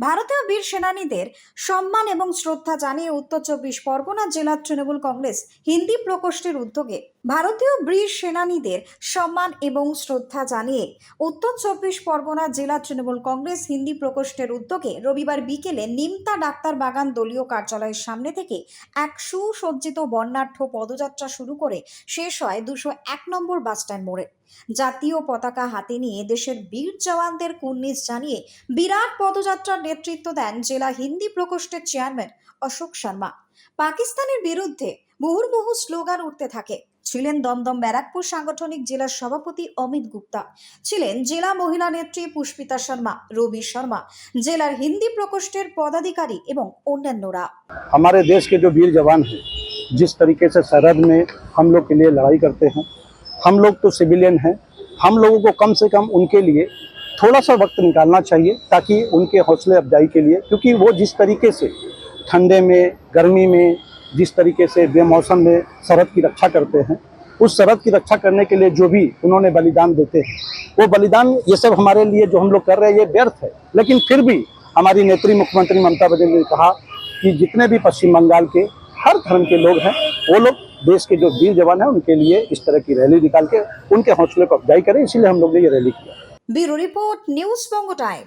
ভারতীয় বীর সেনানীদের সম্মান এবং শ্রদ্ধা জানিয়ে উত্তর চব্বিশ পরগনা জেলা তৃণমূল কংগ্রেস হিন্দি প্রকোষ্ঠের উদ্যোগে ভারতীয় বীর সেনানীদের সম্মান এবং শ্রদ্ধা জানিয়ে উত্তর চব্বিশ পরগনা জেলা তৃণমূল কংগ্রেস হিন্দি প্রকোষ্ঠের উদ্যোগে রবিবার বিকেলে নিমতা ডাক্তার বাগান দলীয় কার্যালয়ের সামনে থেকে এক সুসজ্জিত বর্ণাঢ্য পদযাত্রা শুরু করে শেষ হয় দুশো এক নম্বর বাসস্ট্যান্ড মোড়ে। জাতীয় পতাকা হাতে নিয়ে দেশের বীর জওয়ানদের কুর্নিশ জানিয়ে বিরাট পদযাত্রার নেতৃত্ব দেন জেলা হিন্দি প্রকোষ্ঠের চেয়ারম্যান অশোক শর্মা পাকিস্তানের বিরুদ্ধে মুহুর্মুহু স্লোগান উঠতে থাকে ছিলেন দমদম ব্যারাকপুর সাংগঠনিক জেলার সভাপতি অমিত গুপ্তা ছিলেন জেলা মহিলা নেত্রী পুষ্পিতা শর্মা রবি শর্মা জেলার হিন্দি প্রকোষ্ঠের পদাধিকারী এবং অন্যান্যরা हमारे देश के जो वीर जवान हैं जिस तरीके से सरहद में हम लोग के लिए लड़ाई करते हैं हम लोग तो सिविलियन हैं हम लोगों को कम से कम उनके लिए थोड़ा सा वक्त निकालना चाहिए ताकि उनके हौसले अफजाई के लिए, क्योंकि वो जिस तरीके से ठंडे में, गर्मी में, जिस तरीके से बेमौसम में सरहद की रक्षा करते हैं, उस सरहद की रक्षा करने के लिए जो भी उन्होंने बलिदान देते हैं, वो बलिदान ये सब हमारे लिए जो हम लोग कर रहे हैं, ये व्यर्थ है। लेकिन फिर भी हमारी नेत्री मुख्यमंत्री ममता बनर्जी ने कहा कि जितने भी पश्चिम बंगाल के हर धर्म के लोग हैं, वो लोग देश के जो वीर जवान हैं, उनके लिए इस तरह की रैली निकाल के उनके हौसले को अफजाई करें, इसीलिए हम लोग ने ये रैली किया। Bureau report news Banga time.